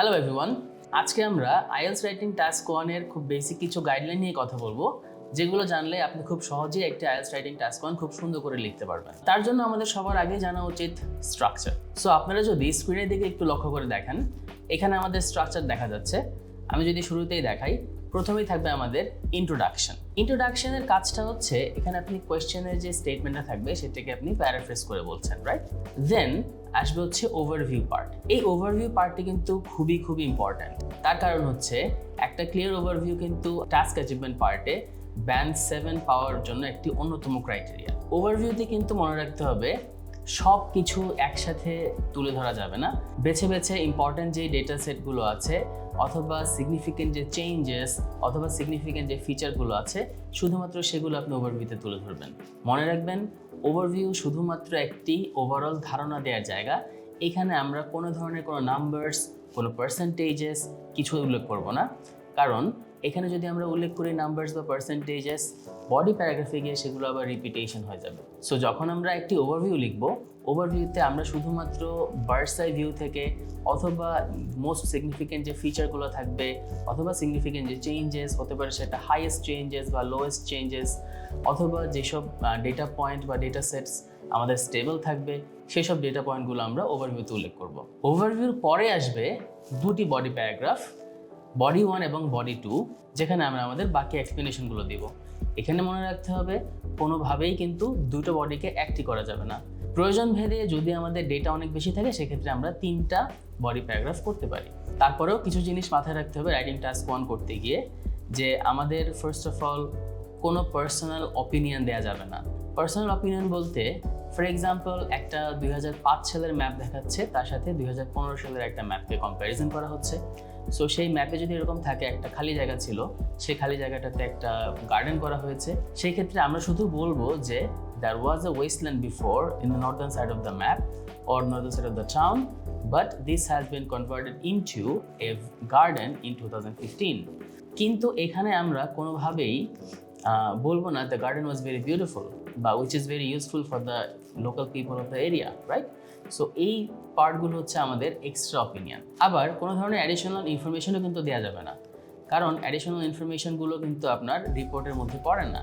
Hello everyone আজকে আমরা IELTS writing task ওয়ানের খুব বেসিক কিছু গাইডলাইন নিয়ে কথা বলব, যেগুলো জানলে আপনি খুব সহজেই একটি আইএলস রাইটিং টাস্ক ওয়ান খুব সুন্দর করে লিখতে পারবেন। তার জন্য আমাদের সবার আগে জানা উচিত স্ট্রাকচার সো আপনারা যদি স্ক্রিনের দিকে একটু লক্ষ্য করে দেখেন, এখানে আমাদের স্ট্রাকচার দেখা যাচ্ছে। আমি যদি শুরুতেই দেখাই প্রথমেই থাকবে আমাদের ইন্ট্রোডাকশন ইন্ট্রোডাকশনের কাজটা হচ্ছে, এখানে আপনি কোয়েশ্চেনের যে স্টেটমেন্টটা থাকবে, সেটাকে আপনি প্যারাফ্রেস করে বলছেন রাইট দেন আসবে হচ্ছে ওভারভিউ পার্ট এই ওভারভিউ পার্টটি কিন্তু খুবই খুবই ইম্পর্ট্যান্ট তার কারণ হচ্ছে, একটা ক্লিয়ার ওভারভিউ কিন্তু টাস্ক অ্যাচিভমেন্ট পার্টে ব্যান্ড সেভেন পাওয়ার জন্য একটি অন্যতম ক্রাইটেরিয়া ওভারভিউতে কিন্তু মনে রাখতে হবে সব কিছু একসাথে তুলে ধরা যাবে না। বেছে বেছে ইম্পর্ট্যান্ট যে ডেটা সেটগুলো আছে অথবা সিগনিফিকেন্ট যে চেঞ্জেস অথবা সিগনিফিকেন্ট যে ফিচারগুলো আছে, শুধুমাত্র সেগুলো আপনি ওভারভিউতে তুলে ধরবেন। মনে রাখবেন ওভারভিউ শুধুমাত্র একটি ওভারঅল ধারণা দেওয়ার জায়গা। এখানে আমরা কোনো ধরনের কোনো নাম্বারস কোনো পার্সেন্টেজেস কিছু উল্লেখ করব না। কারণ এখানে যদি আমরা উল্লেখ করি নাম্বারস বা পার্সেন্টেজেস বডি প্যারাগ্রাফে গিয়ে সেগুলো আবার রিপিটেশন হয়ে যাবে। সো যখন আমরা একটি ওভারভিউ লিখব ওভারভিউতে আমরা শুধুমাত্র বার্সাই ভিউ থেকে অথবা মোস্ট সিগনিফিকেন্ট যে ফিচারগুলো থাকবে, অথবা সিগনিফিকেন্ট যে চেঞ্জেস হতে পারে সেটা হাইয়েস্ট চেঞ্জেস বা লোয়েস্ট চেঞ্জেস অথবা যেসব ডেটা পয়েন্ট বা ডেটা সেটস আমাদের স্টেবল থাকবে, সেসব ডেটা পয়েন্টগুলো আমরা ওভারভিউতে উল্লেখ করব। ওভারভিউর পরে আসবে দুটি বডি প্যারাগ্রাফ বডি ওয়ান এবং বডি টু যেখানে আমরা আমাদের বাকি এক্সপ্লেনেশনগুলো দিব। এখানে মনে রাখতে হবে, কোনোভাবেই কিন্তু দুটো বডিকে একটি করা যাবে না। প্রয়োজন ভেদে যদি আমাদের ডেটা অনেক বেশি থাকে, সেক্ষেত্রে আমরা তিনটা বডি প্যারাগ্রাফ করতে পারি। তারপরেও কিছু জিনিস মাথায় রাখতে হবে রাইটিং টাস্ক ওয়ান করতে গিয়ে, যে আমাদের ফার্স্ট অফ অল কোনো পার্সোনাল অপিনিয়ন দেওয়া যাবে না। পার্সোনাল অপিনিয়ন বলতে ফর এক্সাম্পল একটা দুই সালের ম্যাপ দেখাচ্ছে, তার সাথে দুই হাজার পনেরো সালের একটা ম্যাপকে কম্প্যারিজন করা হচ্ছে। সো সেই ম্যাপে যদি এরকম থাকে, একটা খালি জায়গা ছিল, সেই খালি জায়গাটাতে একটা গার্ডেন করা হয়েছে। সেই ক্ষেত্রে আমরা শুধু বলব যে there was a wasteland before in the northern side of the map or northern side of the town but this has been converted into a garden in two কিন্তু এখানে আমরা কোনোভাবেই বলব না the garden was very beautiful বা which is very useful for the local people of the area right so এই পার্টগুলো হচ্ছে আমাদের এক্সট্রা অপিনিয়ন আবার কোনো ধরনের অ্যাডিশনাল ইনফরমেশনও কিন্তু দেওয়া যাবে না। কারণ অ্যাডিশনাল ইনফরমেশনগুলো কিন্তু আপনার রিপোর্টের মধ্যে পড়ে না।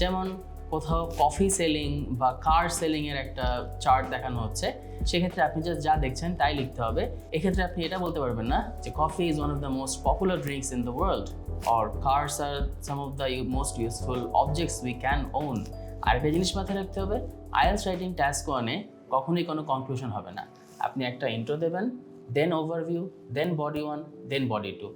যেমন কোথাও কফি সেলিং বা কার সেলিংয়ের একটা চার্ট দেখানো হচ্ছে, সেক্ষেত্রে আপনি জাস্ট যা দেখছেন তাই লিখতে হবে। এক্ষেত্রে আপনি এটা বলতে পারবেন না যে coffee is one of the most popular drinks in the world or cars are some of the most useful objects we can own আরেকটা জিনিস মাথায় রাখতে হবে আইএলস রাইটিং টাস্ক ওয়ানে কখনোই কোনো কনক্লুশন হবে না। আপনি একটা ইন্ট্রো দেবেন then overview then body one then body two